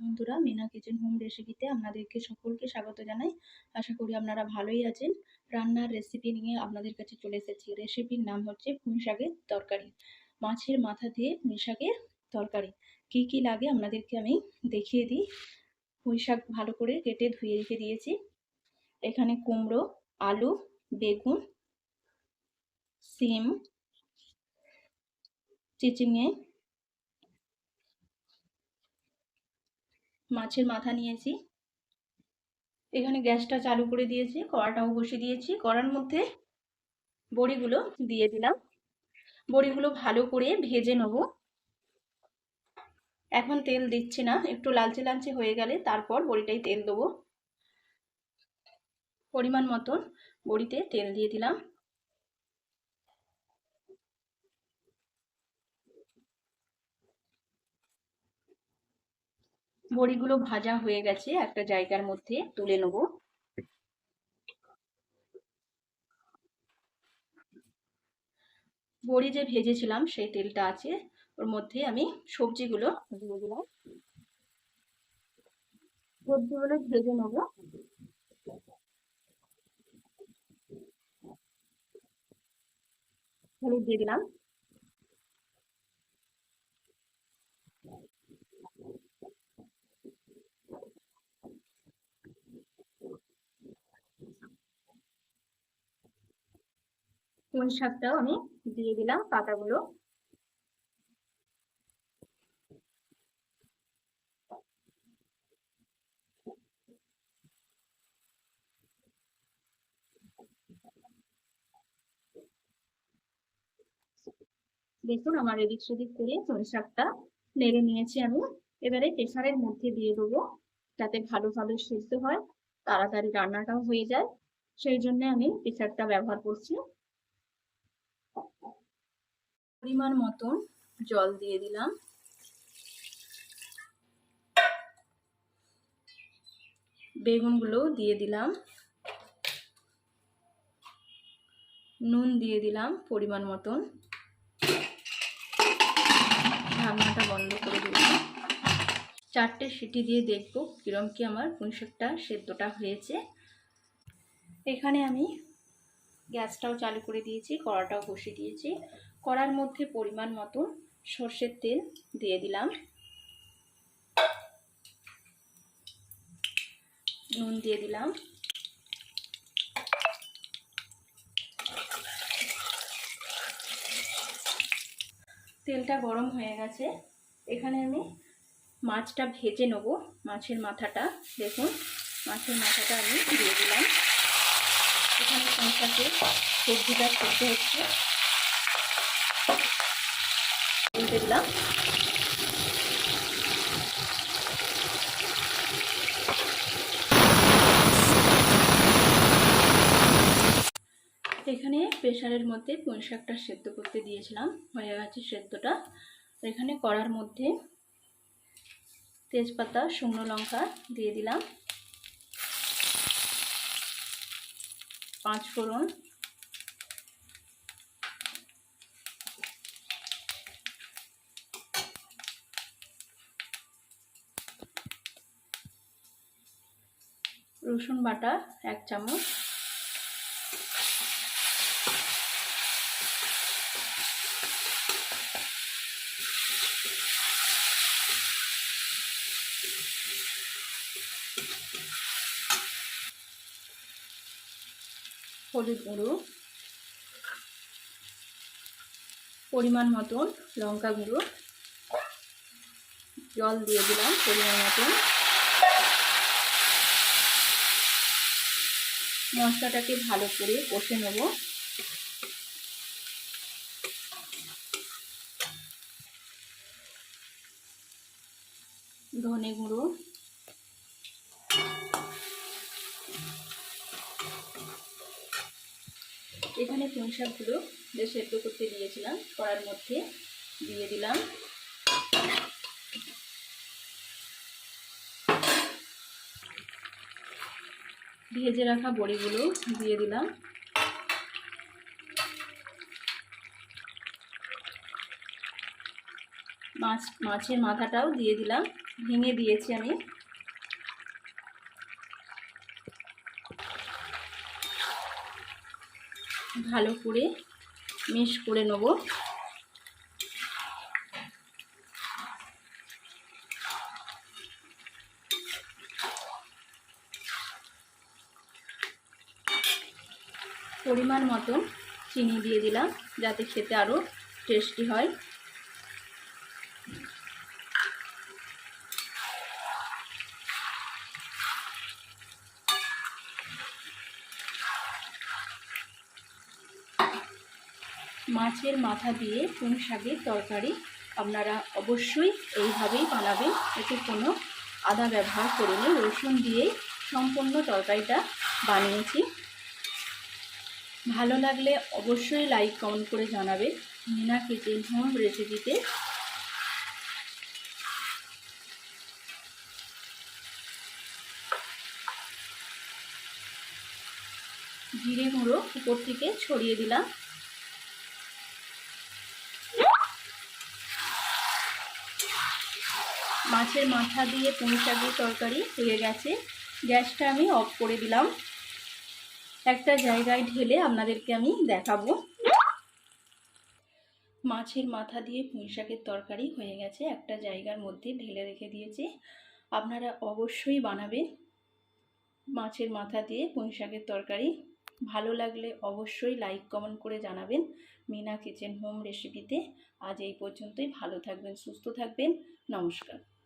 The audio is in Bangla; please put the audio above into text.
বন্ধুরা, মিনা কিচেন হোম রেসিপিতে আপনাদেরকে সকলকে স্বাগত জানাই। আশা করি আপনারা ভালোই আছেন। রান্নার রেসিপি নিয়ে আপনাদের কাছে চলে এসেছি। রেসিপির নাম হচ্ছে পুঁই শাকের তরকারি। মাছের মাথা দিয়ে পুঁই শাকের তরকারি। কি কি লাগে আপনাদেরকে আমি দেখিয়ে দিই। পুঁই শাক ভালো করে কেটে ধুয়ে রেখে দিয়েছি। এখানে কুমড়ো, আলু, বেগুন, সিম, চিচিঙে মাছের মাথা নিয়েছি। এখানে গ্যাসটা চালু করে দিয়েছি, কড়াটাও বসিয়ে দিয়েছি। কড়ার মধ্যে বড়িগুলো দিয়ে দিলাম। বড়িগুলো ভালো করে ভেজে নেব। এখন তেল দিচ্ছি না, একটু লালচে লালচে হয়ে গেলে তারপর বড়িটাই তেল দেবো। পরিমাণ মতন বড়িতে তেল দিয়ে দিলাম। বড়িগুলো ভাজা হয়ে গেছে, একটা জায়গার মধ্যে তুলে নেব। বড়ি যে ভেজেছিলাম, সেই তেলটা আছে, ওর মধ্যে আমি সবজিগুলো দিয়ে দিলাম। সবজিগুলো ভেজে নেব। দিয়ে দিলাম। পুঁই শাকটাও আমি দিয়ে দিলাম পাতাগুলো। দেখুন আমার এদিক সেদিক করে পুঁই শাকটা নেড়ে নিয়েছি আমি। এবারে প্রেসারের মধ্যে দিয়ে দেবো যাতে ভালোভাবে সিদ্ধ হয়, তাড়াতাড়ি রান্নাটাও হয়ে যায়। সেই জন্য আমি প্রেসারটা ব্যবহার করছি। পরিমাণ মতন জল দিয়ে দিলাম। বেগুনগুলো দিয়ে দিলাম। নুন দিয়ে দিলাম পরিমাণ মতন। ঢাকনাটা বন্ধ করে দিলাম। চারটে সিটি দিয়ে দেখব কিরম কি আমার পুঁইশাকটা সেদ্ধটা হয়েছে। এখানে আমি গ্যাসটাও চালু করে দিয়েছি, কড়াটাও বসিয়ে দিয়েছি। কড়ার মধ্যে পরিমাণ মতো সর্ষের তেল দিয়ে দিলাম। নুন দিয়ে দিলাম। তেলটা গরম হয়ে গেছে। এখানে আমি মাছটা ভেজে নেব। মাছের মাথাটা, দেখুন, মাছের মাথাটা আমি দিয়ে দিলাম। এখানে সবজিটা করতে হচ্ছে। দিলাম। এখানে প্রেশারের মধ্যে পুঁই শাকটা সেদ্ধ করতে দিয়েছিলাম, হয়ে গেছে সেদ্ধটা। এখানে কড়ার মধ্যে তেজপাতা, শুকনো লঙ্কা দিয়ে দিলাম। পাঁচ ফোড়ন রসুন বাটা এক চামচ। হলুদ গুঁড়ো। পরিমাণ মতন লঙ্কা গুঁড়ো। জল দিয়ে দিলাম পরিমাণ মতন। মশলাটাকে ভালো করে কষে নেব। ধনে গুঁড়ো। এখানে পুঁই শাকগুলো যে সেদ্ধ করতে দিয়েছিলাম, কড়ার মধ্যে দিয়ে দিলাম। ভেজে রাখা বড়িগুলো দিয়ে দিলাম। মাছ, মাছের মাথাটাও দিয়ে দিলাম। ভেঙে দিয়েছি আমি। ভালো করে মিশ করে নেব। পরিমাণ মতো চিনি দিয়ে দিলাম, যাতে খেতে আরও টেস্টি হয়। মাছের মাথা দিয়ে পুঁই শাকের তরকারি আপনারা অবশ্যই এইভাবেই বানাবেন। এতে কোনো আদা ব্যবহার করিনি রসুন দিয়েই সম্পূর্ণ তরকারিটা বানিয়েছি। ভালো লাগলে অবশ্যই লাইক কমেন্ট করে জানাবে। মিনা কিচেন হোম রেসিপিতে জিরে গুঁড়ো উপর থেকে ছড়িয়ে দিলাম। মাছের মাথা দিয়ে পুঁই তরকারি হয়ে গেছে। গ্যাসটা আমি অফ করে দিলাম। একটা জায়গায় ঢেলে আপনাদেরকে আমি দেখাবো। মাছের মাথা দিয়ে পুঁই শাকের তরকারি হয়ে গেছে। একটা জায়গার মধ্যে ঢেলে রেখে দিয়েছি। আপনারা অবশ্যই বানাবেন। মাছের মাথা দিয়ে পুঁই শাকের তরকারি। ভালো লাগলে অবশ্যই লাইক, কমেন্ট করে জানাবেন। মিনা কিচেন হোম রেসিপিতে আজ এই পর্যন্তই। ভালো থাকবেন, সুস্থ থাকবেন। নমস্কার।